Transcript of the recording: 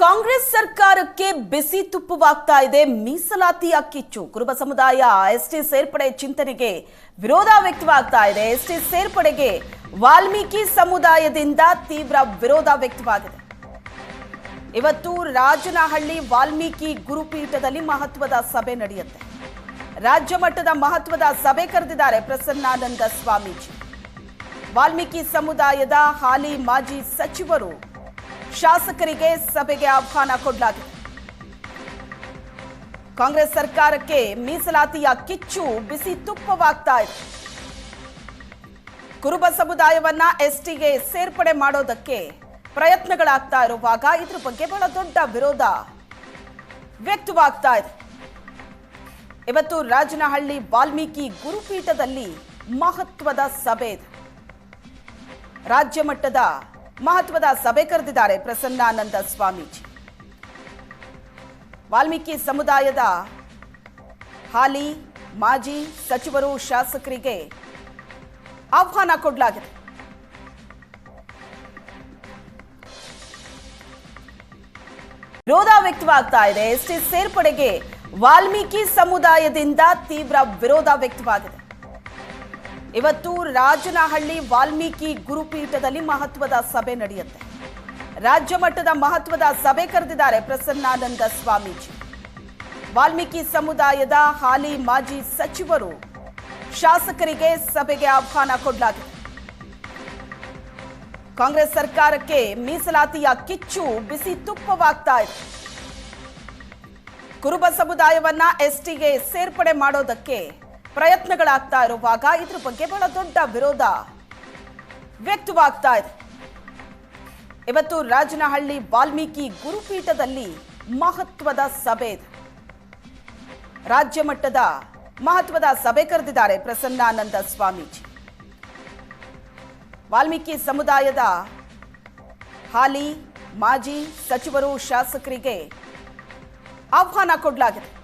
ಕಾಂಗ್ರೆಸ್ ಸರ್ಕಾರಕ್ಕೆ ಬಿಸಿ ತುಪ್ಪವಾಗ್ತಾ ಇದೆ. ಮೀಸಲಾತಿ ಅಕ್ಕಿಚ್ಚು. ಕುರುಬ ಸಮುದಾಯ ಎಸ್ಟಿ ಸೇರ್ಪಡೆ ಚಿಂತನೆಗೆ ವಿರೋಧ ವ್ಯಕ್ತವಾಗ್ತಾ ಇದೆ. ಎಸ್ಟಿ ಸೇರ್ಪಡೆಗೆ ವಾಲ್ಮೀಕಿ ಸಮುದಾಯದಿಂದ ತೀವ್ರ ವಿರೋಧ ವ್ಯಕ್ತವಾಗಿದೆ. ಇವತ್ತು ರಾಜನಹಳ್ಳಿ ವಾಲ್ಮೀಕಿ ಗುರುಪೀಠದಲ್ಲಿ ಮಹತ್ವದ ಸಭೆ ನಡೆಯುತ್ತೆ. ರಾಜ್ಯ ಮಟ್ಟದ ಮಹತ್ವದ ಸಭೆ ಕರೆದಿದ್ದಾರೆ ಪ್ರಸನ್ನಾನಂದ ಸ್ವಾಮೀಜಿ. ವಾಲ್ಮೀಕಿ ಸಮುದಾಯದ ಹಾಲಿ ಮಾಜಿ ಸಚಿವರು ಶಾಸಕರಿಗೆ ಸಭೆಗೆ ಆಹ್ವಾನ ಕೊಡಲಾಗಿದೆ. ಕಾಂಗ್ರೆಸ್ ಸರ್ಕಾರಕ್ಕೆ ಮೀಸಲಾತಿಯ ಕಿಚ್ಚು ಬಿಸಿ ತುಪ್ಪವಾಗ್ತಾ ಇದೆ. ಕುರುಬ ಸಮುದಾಯವನ್ನ ಎಸ್ಟಿಗೆ ಸೇರ್ಪಡೆ ಮಾಡೋದಕ್ಕೆ ಪ್ರಯತ್ನಗಳಾಗ್ತಾ ಇರುವಾಗ ಇದ್ರ ಬಗ್ಗೆ ಬಹಳ ದೊಡ್ಡ ವಿರೋಧ ವ್ಯಕ್ತವಾಗ್ತಾ ಇದೆ. ಇವತ್ತು ರಾಜನಹಳ್ಳಿ ವಾಲ್ಮೀಕಿ ಗುರುಪೀಠದಲ್ಲಿ ಮಹತ್ವದ ಸಭೆ ಇದೆ. ರಾಜ್ಯ ಮಟ್ಟದ ಮಹತ್ವದ ಸಭೆ ಕರೆದಿದ್ದಾರೆ ಪ್ರಸನ್ನಾನಂದ ಸ್ವಾಮೀಜಿ. ವಾಲ್ಮೀಕಿ ಸಮುದಾಯದ ಹಾಲಿ ಮಾಜಿ ಸಚಿವರು ಶಾಸಕರಿಗೆ ಆಹ್ವಾನ ಕೊಡಲಾಗಿದೆ. ವಿರೋಧ ವ್ಯಕ್ತವಾಗ್ತಾ ಇದೆ. ಎಸ್ಟಿ ಸೇರ್ಪಡೆಗೆ ವಾಲ್ಮೀಕಿ ಸಮುದಾಯದಿಂದ ತೀವ್ರ ವಿರೋಧ ವ್ಯಕ್ತವಾಗಿದೆ. ಇವತ್ತು ರಾಜನಹಳ್ಳಿ ವಾಲ್ಮೀಕಿ ಗುರುಪೀಠದಲ್ಲಿ ಮಹತ್ವದ ಸಭೆ ನಡೆಯುತ್ತೆ. ರಾಜ್ಯ ಮಟ್ಟದ ಮಹತ್ವದ ಸಭೆ ಕರೆದಿದ್ದಾರೆ ಪ್ರಸನ್ನಾನಂದ ಸ್ವಾಮೀಜಿ. ವಾಲ್ಮೀಕಿ ಸಮುದಾಯದ ಹಾಲಿ ಮಾಜಿ ಸಚಿವರು ಶಾಸಕರಿಗೆ ಸಭೆಗೆ ಆಹ್ವಾನ ಕೊಡಲಾಗಿದೆ. ಕಾಂಗ್ರೆಸ್ ಸರ್ಕಾರಕ್ಕೆ ಮೀಸಲಾತಿಯ ಕಿಚ್ಚು ಬಿಸಿ ತುಪ್ಪವಾಗ್ತಾ ಇದೆ. ಕುರುಬ ಸಮುದಾಯವನ್ನ ಎಸ್ಟಿಗೆ ಸೇರ್ಪಡೆ ಮಾಡೋದಕ್ಕೆ ಪ್ರಯತ್ನಗಳಾಗ್ತಾ ಇರುವಾಗ ಇದ್ರ ಬಗ್ಗೆ ಬಹಳ ದೊಡ್ಡ ವಿರೋಧ ವ್ಯಕ್ತವಾಗ್ತಾ ಇದೆ. ಇವತ್ತು ರಾಜನಹಳ್ಳಿ ವಾಲ್ಮೀಕಿ ಗುರುಪೀಠದಲ್ಲಿ ಮಹತ್ವದ ಸಭೆ ಇದೆ. ರಾಜ್ಯ ಮಟ್ಟದ ಮಹತ್ವದ ಸಭೆ ಕರೆದಿದ್ದಾರೆ ಪ್ರಸನ್ನಾನಂದ ಸ್ವಾಮೀಜಿ. ವಾಲ್ಮೀಕಿ ಸಮುದಾಯದ ಹಾಲಿ ಮಾಜಿ ಸಚಿವರು ಶಾಸಕರಿಗೆ ಆಹ್ವಾನ ಕೊಡಲಾಗಿದೆ.